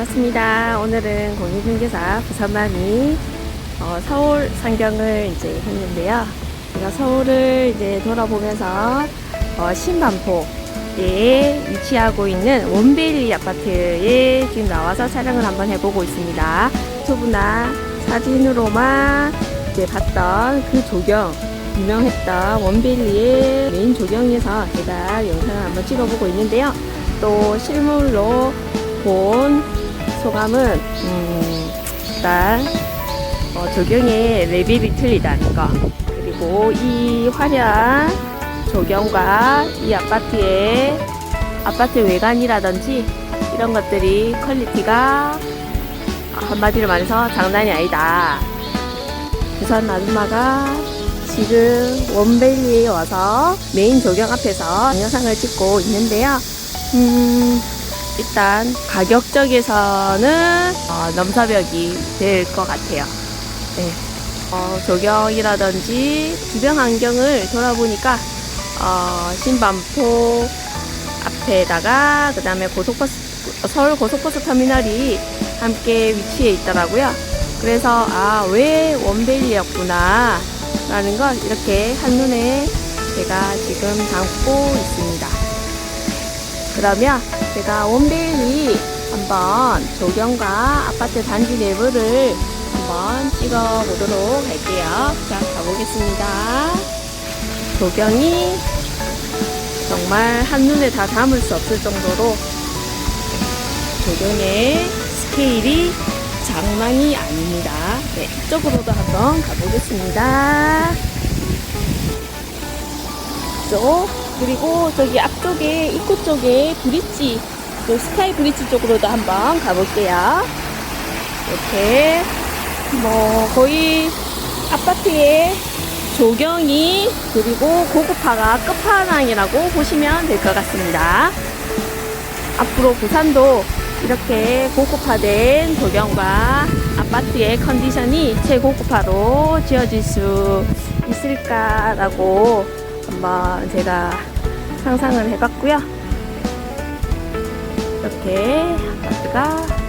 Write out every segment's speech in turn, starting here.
반갑습니다. 오늘은 공인중개사 부산맘이 어, 서울 상경을 이제 했는데요. 제가 서울을 이제 돌아보면서 어, 신반포에 위치하고 있는 원베일리 아파트에 지금 나와서 촬영을 한번 해보고 있습니다. 유튜브나 사진으로만 이제 봤던 그 조경 유명했던 원베일리의 메인 조경에서 제가 영상을 한번 찍어보고 있는데요. 또 실물로 본 소감은 음, 일단 어, 조경의 레벨이 틀리다는 거 그리고 이 화려한 조경과 이 아파트의 아파트 외관이라든지 이런 것들이 퀄리티가 한마디로 말해서 장난이 아니다. 부산 아줌마가 지금 원벨리에 와서 메인 조경 앞에서 영상을 찍고 있는데요. 음, 일단 가격적에서는 어, 넘사벽이 될 것 같아요. 네. 어, 조경이라든지 주변 환경을 돌아보니까 어, 신반포 앞에다가 그 다음에 고속버스 서울 고속버스 터미널이 함께 위치해 있더라고요. 그래서 아 왜 원벨리였구나 라는 걸 이렇게 한눈에 제가 지금 담고 있습니다. 그러면 제가 원베일리 한번 조경과 아파트 단지 내부를 한번 찍어 보도록 할게요. 자, 가보겠습니다. 조경이 정말 한눈에 다 담을 수 없을 정도로 조경의 스케일이 장난이 아닙니다. 네, 이쪽으로도 한번 가보겠습니다. 이쪽 그리고 저기 앞쪽에 입구 쪽에 브릿지 그 스카이 브릿지 쪽으로도 한번 가볼게요. 이렇게 뭐 거의 아파트의 조경이 그리고 고급화가 끝판왕이라고 보시면 될 것 같습니다. 앞으로 부산도 이렇게 고급화된 조경과 아파트의 컨디션이 최고급화로 지어질 수 있을까라고 한번 제가 상상을 해봤고요. 이렇게 아파트가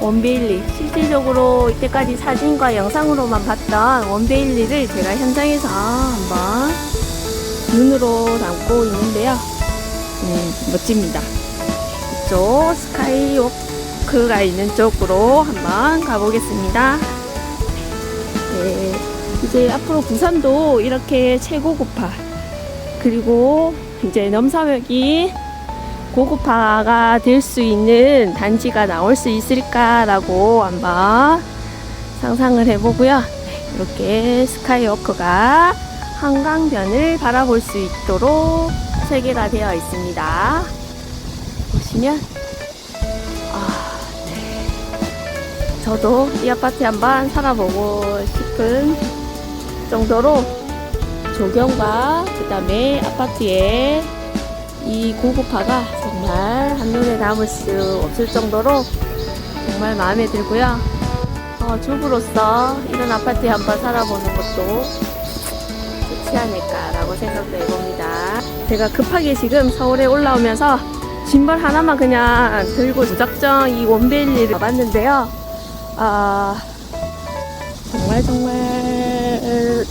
원베일리 실질적으로 이때까지 사진과 영상으로만 봤던 원베일리를 제가 현장에서 한번 눈으로 담고 있는데요. 네, 멋집니다. 이쪽 스카이워크가 있는 쪽으로 한번 가보겠습니다. 네, 이제 앞으로 부산도 이렇게 최고급화 그리고 이제 넘사벽이 고급화가 될 수 있는 단지가 나올 수 있을까라고 한번 상상을 해보고요. 네, 이렇게 스카이워크가 한강변을 바라볼 수 있도록 설계가 되어 있습니다. 보시면 아, 네. 저도 이 아파트에 한번 살아보고 싶은 정도로 조경과 그 다음에 아파트의 이 고급화가 정말 한눈에 담을 수 없을 정도로 정말 마음에 들고요. 어, 주부로서 이런 아파트에 한번 살아보는 것도 좋지 않을까라고 생각도 해봅니다. 제가 급하게 지금 서울에 올라오면서 짐벌 하나만 그냥 들고 무작정 이 원베일리를 가봤는데요. 아, 정말 정말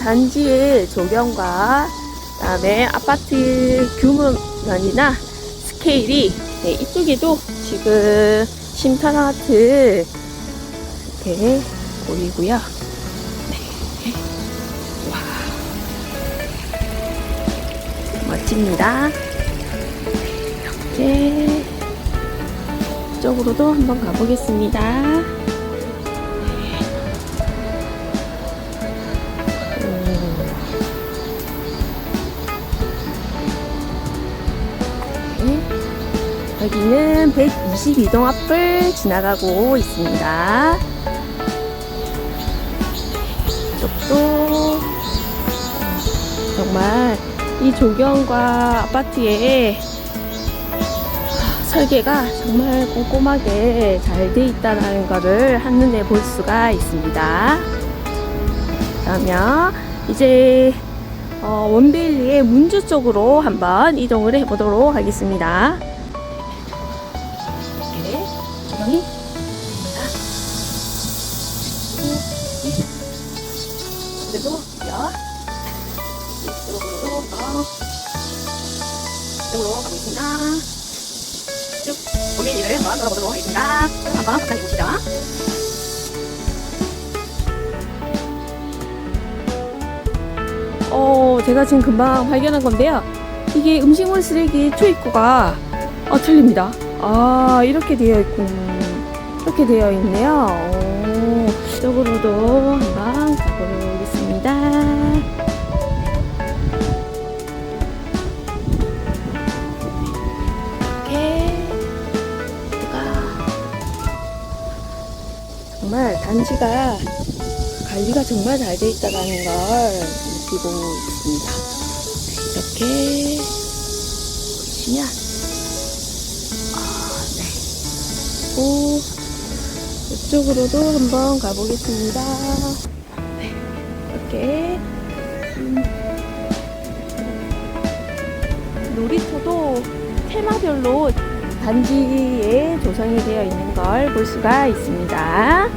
단지의 조경과 그다음에 아파트 규모면이나 스케일이 네, 이쪽에도 지금 쉼터나트 이렇게 보이고요. 네. 와 멋집니다. 이렇게 이쪽으로도 한번 가보겠습니다. 여기는 122동 앞을 지나가고 있습니다. 이쪽도 정말 이 조경과 아파트의 설계가 정말 꼼꼼하게 잘 돼 있다는 것을 한눈에 볼 수가 있습니다. 그러면 이제 어, 원빌리의 문주 쪽으로 한번 이동을 해보도록 하겠습니다. 이쪽으로 가보겠습니다. 쭉 고민이를 한번 돌아보도록 하겠습니다. 한번 가까이 보시죠. 어, 제가 지금 금방 발견한 건데요. 이게 음식물 쓰레기 초입구가 어, 틀립니다. 아, 이렇게 되어 있군. 이렇게 되어 있네요. 오, 이쪽으로도 한번 가보겠습 정말 단지가 관리가 정말 잘 돼 있다는 걸 느끼고 있습니다. 이렇게 보시면 아, 네. 오, 이쪽으로도 한번 가보겠습니다. 네, 이렇게 음, 놀이터도 테마별로 단지에 조성이 되어 있는 걸 볼 수가 있습니다.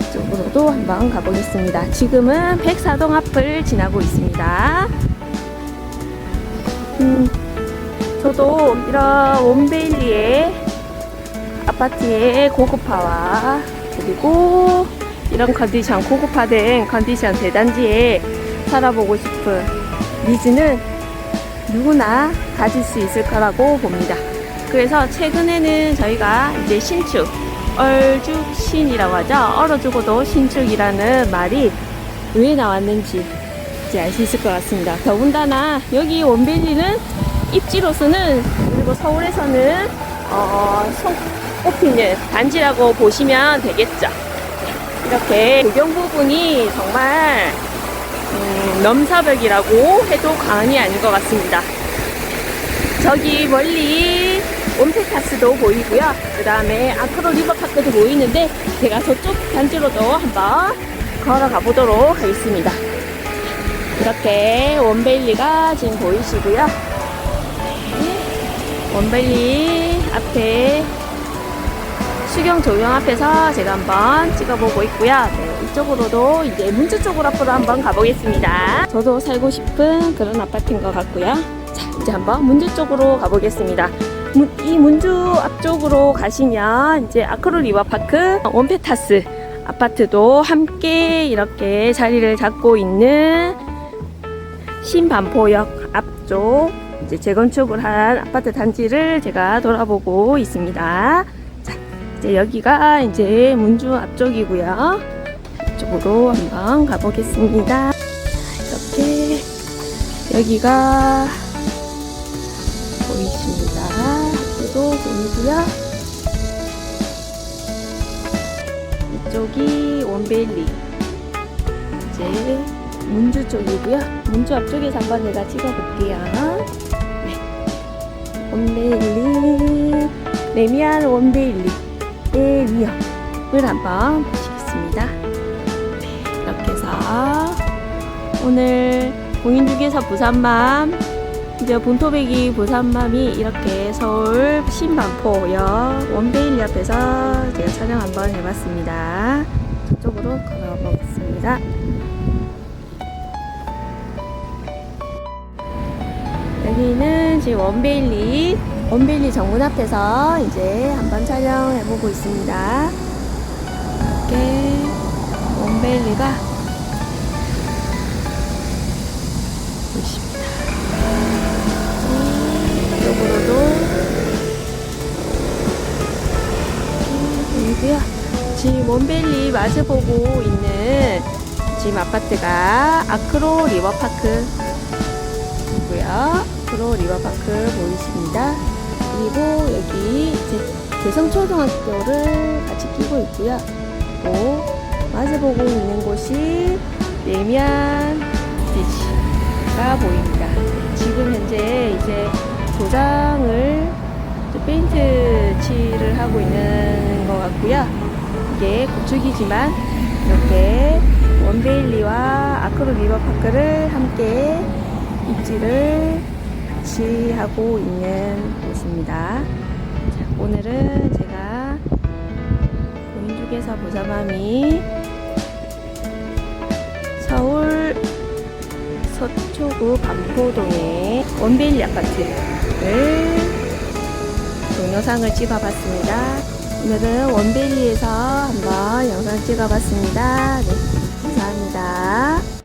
이쪽으로도 한번 가보겠습니다. 지금은 백사동 앞을 지나고 있습니다. 음, 저도 이런 원베일리의 아파트의 고급화와 그리고 이런 컨디션, 고급화된 컨디션 대단지에 살아보고 싶은 니즈는 누구나 가질 수 있을 거라고 봅니다. 그래서 최근에는 저희가 이제 신축, 얼죽신이라고 하죠. 얼어 죽어도 신축이라는 말이 왜 나왔는지 이제 알 수 있을 것 같습니다. 더군다나 여기 원벨리는 입지로서는 그리고 서울에서는 어, 손꼽히는 단지라고 보시면 되겠죠. 이렇게 조경 부분이 정말 음, 넘사벽이라고 해도 과언이 아닌 것 같습니다. 저기 멀리 온페타스도 보이고요. 그 다음에 아크로 리버파크도 보이는데 제가 저쪽 단지로도 한번 걸어가 보도록 하겠습니다. 이렇게 원베일리가 지금 보이시고요. 네, 원베일리 앞에 수경 조경 앞에서 제가 한번 찍어보고 있고요. 네, 이쪽으로도 이제 문주 쪽으로 앞으로 한번 가보겠습니다. 저도 살고 싶은 그런 아파트인 것 같고요. 자, 이제 한번 문주 쪽으로 가보겠습니다. 문- 이 문주 앞쪽으로 가시면 이제 아크로 리버파크 원페타스 아파트도 함께 이렇게 자리를 잡고 있는 신반포역 앞쪽 이제 재건축을 한 아파트 단지를 제가 돌아보고 있습니다. 자, 이제 여기가 이제 문주 앞쪽이고요. 이쪽으로 한번 가보겠습니다. 자, 이렇게 여기가 보이십니다. 학교도 보이고요. 이쪽이 원베일리 이제 문주 쪽이고요. 문주 앞쪽에서 한번 제가 찍어볼게요. 네. 원베일리 레미안 원베일리의 위험을 한번 보시겠습니다. 네, 이렇게 해서 오늘 공인중개사 부산맘 이제 본토백이 부산맘이 이렇게 서울 신반포역 원베일리 앞에서 제가 촬영 한번 해봤습니다. 저쪽으로 걸어가 보겠습니다. 여기는 지금 원베일리 원베일리 정문 앞에서 이제 한번 촬영해보고 있습니다. 이렇게 원베일리가 지금 원벨리 마주보고 있는 지금 아파트가 아크로 리버파크고요. 아크로 리버파크 보이십니다. 그리고 여기 대성초등학교를 같이 끼고 있고요. 또 마주보고 있는 곳이 레미안 비치가 보입니다. 지금 현재 이제 도장을 페인트 칠을 하고 있는 것 같고요. 이게 구축이지만 이렇게 원베일리와 아크로 리버파크를 함께 입지를 같이 하고 있는 곳입니다. 자, 오늘은 제가 공인중개사 보자맘이 서울 서초구 반포동의 원베일리 아파트를 동영상을 찍어봤습니다. 오늘은 원베일리에서 한번 영상 찍어봤습니다. 네, 감사합니다.